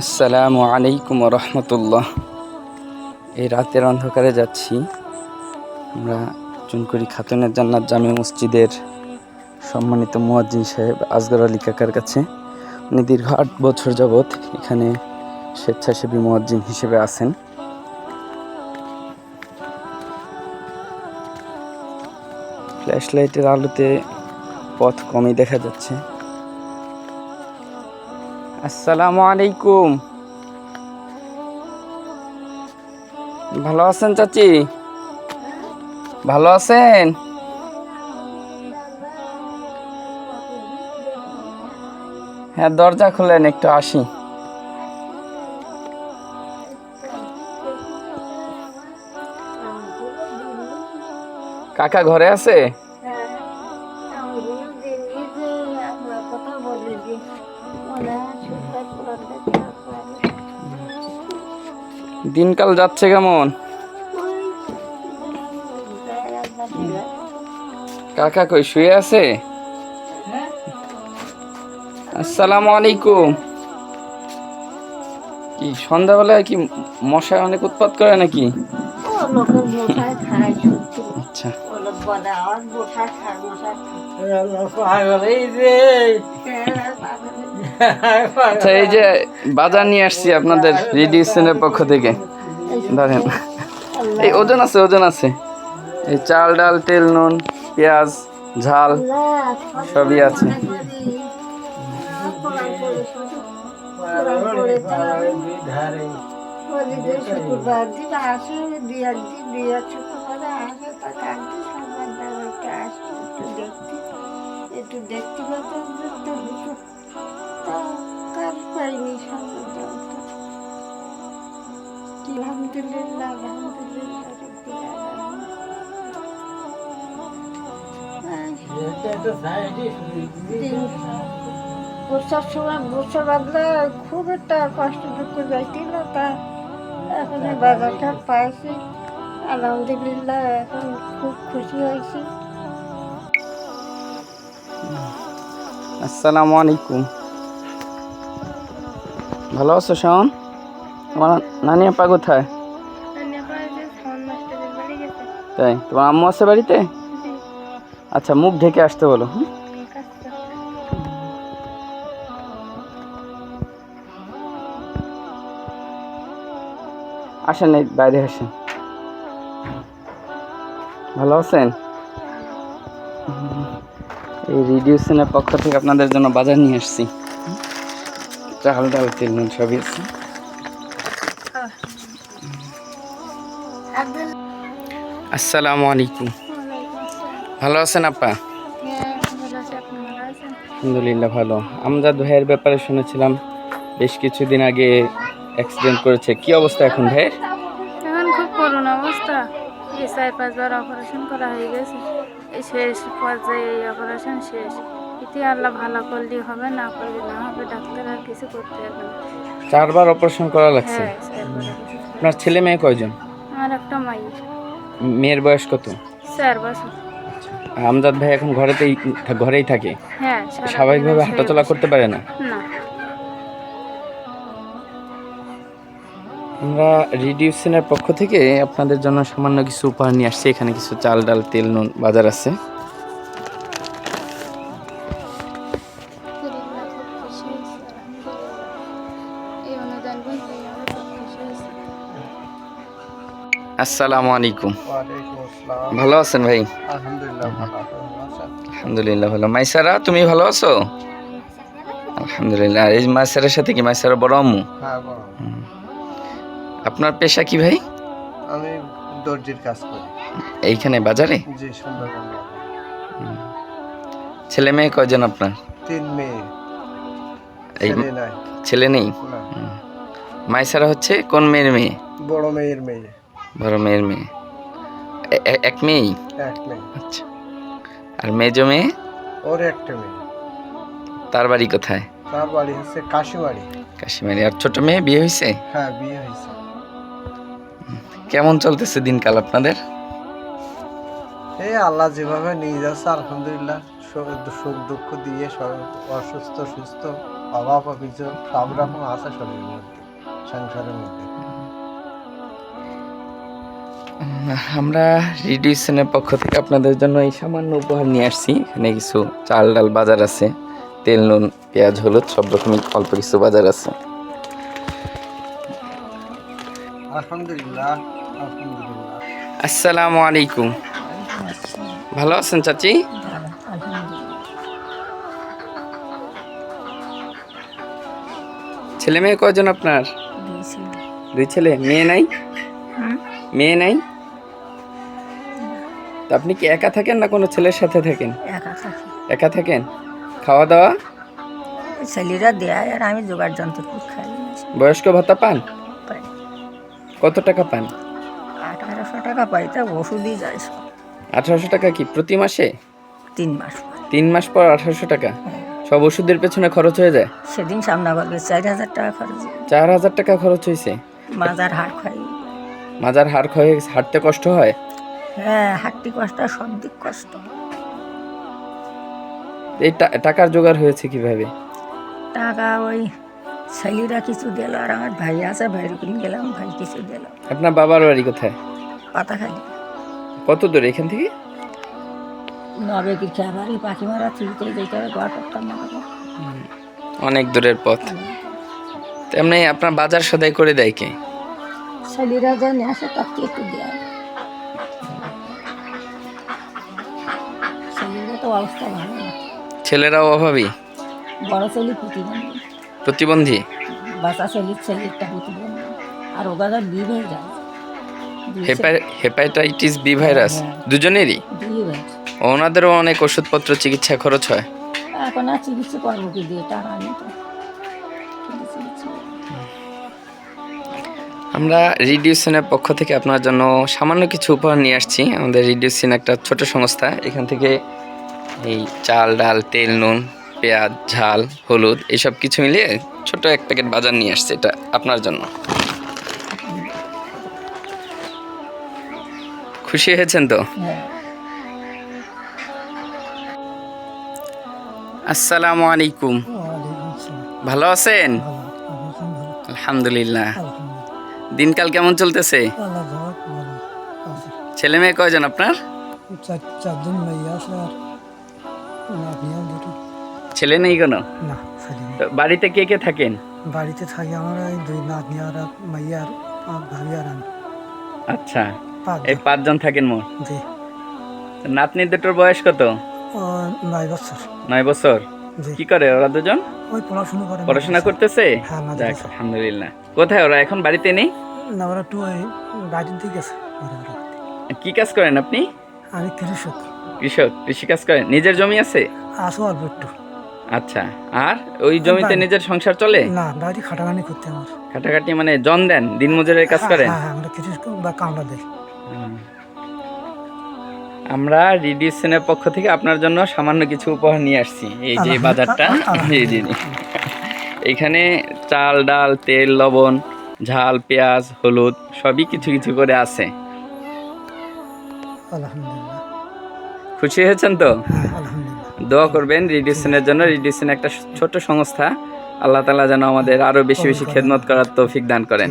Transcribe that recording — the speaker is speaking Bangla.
আসসালামু আলাইকুম রহমতুল্লাহ। এই রাতের অন্ধকারে যাচ্ছি। আমরা চুনকুরি খাতুনের জান্নাত জামে মসজিদের সম্মানিত মুয়াজ্জিন সাহেব আসগর আলী কাকার কাছে। উনি দীর্ঘ আট বছর যাবৎ এখানে স্বেচ্ছাসেবী মুয়াজ্জিন হিসেবে আছেন। ফ্ল্যাশ লাইটের আলোতে পথ কমই দেখা যাচ্ছে। আসসালামু আলাইকুম। ভালো আছেন চাচি? ভালো আছেন? হ্যাঁ দরজা খুলেন, একটু আসি। কাকা ঘরে আছে? দিনকাল যাচ্ছে কেমন? কাকা কই, শুয়ে আছে? আসসালামু আলাইকুম। কি, সন্ধ্যাবেলায় কি মশায় অনেক উৎপাত করে নাকি? আচ্ছা। আচ্ছা এই যে বাজার নিয়ে আসছি আপনাদের রেডিয়েশনের পক্ষ থেকে। ধরেন। এই ওজন আছে ওজন আছে। এই চাল ডাল তেল নুন পেঁয়াজ ঝাল সবই আছে। শুক্রবার। একটু দেখতে একটু হতো তা কাজ পাইনি আলহামদুলিল্লাহ আলহামদুলিল্লাহ সময় বাদলে খুব একটা কষ্ট দুঃখ যাইছিল তা এখন বাজারটা পাইছি। আলহামদুলিল্লাহ এখন খুব খুশি হয়েছি। আসসালামু আলাইকুম। ভালো আছো শাওন? তোমার নানি আপা কোথায়? তাই? তোমার আম্মু আছে বাড়িতে? আচ্ছা মুখ ঢেকে আসতে বলো হুম? আসেন এই বাইরে আসেন। ভালো আছেন? এই রিডিউশনের পক্ষ থেকে আপনাদের জন্য বাজার নিয়ে আসছি। চাল, ডাল, তেল, নুন, সবই আছে। আসসালামু আলাইকুম। ভালো আছেন আপা? আলহামদুলিল্লাহ ভালো। আমজাদ ভাইয়ের ব্যাপারে শুনেছিলাম, বেশ কিছুদিন আগে অ্যাক্সিডেন্ট করেছে। কি অবস্থা এখন ভাইয়ের এখন খুব করুণ অবস্থা এই চার পাঁচবার অপারেশন করা হয়ে গেছে। এই শেষ পর্যায়ে এই অপারেশন শেষ। এতে আল্লাহ ভালো করলে হবে না করলে না হবে ডাক্তার আর কিছু করতে হবে না। চারবার অপারেশন করা লাগছে? হ্যাঁ চারবার operation। আপনার ছেলে মেয়ে কয়জন? আমার একটা মাই। মেয়ের বয়স কত? চার বছর। আমজাদ ভাই এখন ঘরেতেই ঘরেই থাকে? হ্যাঁ সারা স্বাভাবিকভাবে হাঁটাচলা করতে পারে না? না। আমরা রিডিউশনের পক্ষ থেকে আপনাদের জন্য সামান্য কিছু উপহার নিয়ে আসছি। এখানে কিছু চাল ডাল তেল নুন বাজার আছে। আসসালামু আলাইকুম। ভালো আছেন ভাই? আলহামদুলিল্লাহ ভালো। মাইসারা তুমি ভালো আছো? আলহামদুলিল্লাহ। এই মাইসারের সাথে কি মাইসারা বড় আম্মু? হ্যাঁ। আপনার পেশা কি ভাই? আমি দর্জির কাজ করি। এইখানে বাজারে? জি সুন্দরবন ছেলে মেয়ে কয়জন আপনার? তিন মেয়ে। এই ছেলে নাই। মাইসারা হচ্ছে কোন মেয়ের মেয়ে? বড় মেয়ের মেয়ে। বড় মেয়ের মেয়ে। এক মেয়েই? এক মেয়ে। আচ্ছা। আর মেজো মেয়ে? ওর একটা মেয়ে। তার বাড়ি কোথায়? তার বাড়ি হচ্ছে কাশিমারি। কাশিমারি। আর ছোট মেয়ে বিয়ে হয়েছে হ্যাঁ বিয়ে হয়েছে কেমন চলতেছে দিনকাল আপনাদের? এই আল্লাহ যেভাবে নিয়ে যাচ্ছে আলহামদুলিল্লাহ সুখ দুঃখ দিয়ে অসুস্থ সুস্থ অভাব অভিযোগ সব রকম আছে শরীরের মধ্যে সংসারের মধ্যে। আমরা রিডিউশনের পক্ষ থেকে আপনাদের জন্য এই সামান্য উপহার নিয়ে আসছি। এখানে কিছু চাল ডাল বাজার আছে তেল নুন পেঁয়াজ হলুদ সব রকমই অল্প কিছু বাজার আছে। আলহামদুলিল্লাহ আসসালামু আলাইকুম। ভালো আছেন চাচি? ছেলে মেয়ে কয়জন আপনার? দুই ছেলে। মেয়ে নাই? মেয়ে নাই? তা আপনি কি একা থাকেন না কোনো ছেলের সাথে থাকেন? একা থাকেন? খাওয়া দাওয়া ছেলেরা দেয় আর আমি জোগাড় যন্ত্র খাই। বয়স্ক ভাতা পান? কত টাকা পান? টাকা পাই তা ওষুধই যায় সব। আঠারোশো টাকা কি প্রতি মাসে? তিন মাস পর। তিন মাস পর আঠারোশো টাকা? হ্যাঁ। সব ওষুধের পেছনে খরচ হয়ে যায়? সেদিন সামনা করবে চার হাজার টাকা খরচ চার হাজার টাকা খরচ হয়েছে? মাজার হাট খাই মাজার হাড় ক্ষয়ে গেছে, হাঁটতে কষ্ট হয়? হ্যাঁ হাটটি কষ্ট সব দিক কষ্ট। এই টা- টাকার জোগাড় হয়েছে কীভাবে? টাকা ওই ছেলেরা কিছু দিল আর আমার ভাই আছে ভাইয়ের কিনে গেলাম ভাই কিছু দিল। আপনার বাবার বাড়ি কোথায়? পাতা খালি কত দূর এখান থেকে? নবে কি খেয়াবারি পাখি মারা চুরিতে যেতে হবে ঘর করতাম না অনেক দূরের পথ। তেমনি আপনার বাজার সদাই করে দেয় কে? ছেলেরা যা নিয়ে আসে তার থেকে একটু দেয়। ছেলেরা তো অবস্থা ভালো না। ছেলেরাও অভাবী? বড় ছেলে প্রতিবন্ধী। প্রতিবন্ধী? বাচ্চা ছেলের ছেলে একটা প্রতিবন্ধী। আর যা বিয়ে হয়ে যায়। Hepatitis B virus? দুজনেরই? ছে- দুই ভাই ওনাদেরও অনেক ওষুধপত্র চিকিৎসা খরচ হয়। এখন আর চিকিৎসা করব কি দিয়ে? টাকা আমরা রিডিউসনের পক্ষ থেকে আপনার জন্য সামান্য কিছু উপহার নিয়ে আসছি। আমাদের রিডিউসিন একটা ছোট সংস্থা। এখান থেকে এই চাল ডাল তেল নুন পেঁয়াজ ঝাল হলুদ এইসব কিছু মিলিয়ে ছোট এক প্যাকেট বাজার নিয়ে আসছে। এটা আপনার জন্য। খুশি হয়েছেন তো? আসসালামু আলাইকুম। ভালো আছেন? আলহামদুলিল্লাহ। দিনকাল কেমন চলতেছে? ছেলে মেয়ে কয়জন আপনার? ছেলে নেই কোনো? বাড়িতে কে কে থাকেন? বাড়িতে থাকি আমার দুই নাতনি আর এক মাইয়া আর ভাবি আর আচ্ছা। এই পাঁচজন থাকেন মোট? জি। নাতনি দুটোর বয়স কত? নয় বছর। নয় বছর? কি করে ওরা দুজন? ওই পড়াশোনা করে পড়াশোনা করতেছে? হ্যাঁ, আলহামদুলিল্লাহ। কোথায় ওরা? এখন বাড়িতে নেই? না ওরা একটু বাড়ির দিকে ওরা। কি কাজ করেন আপনি? আমি কৃষক। কৃষক কৃষি কাজ করেন। নিজের জমি আছে? অল্প একটু। আচ্ছা আর ওই জমিতে নিজের সংসার চলে? না বাড়ি খাটাখানি করতে আমার। কাটাকাটি মানে জন দেন দিনমজুরের কাজ করেন? হ্যাঁ হ্যাঁ আমরা কৃষক বা কামড়া দেয় আমরা রিডিউশনের পক্ষ থেকে আপনার জন্য সামান্য কিছু উপহার নিয়ে আসছি। এই যে বাজারটা। এখানে চাল ডাল তেল লবণ ঝাল পেঁয়াজ হলুদ সবই কিছু কিছু করে আছে। খুশি হয়েছেন তো? হ্যাঁ দোয়া করবেন রিডিউশনের জন্য। রিডিউশন একটা ছোট সংস্থা। আল্লাহ তালা যেন আমাদের আরও বেশি বেশি খেদমত করার তৌফিক দান করেন।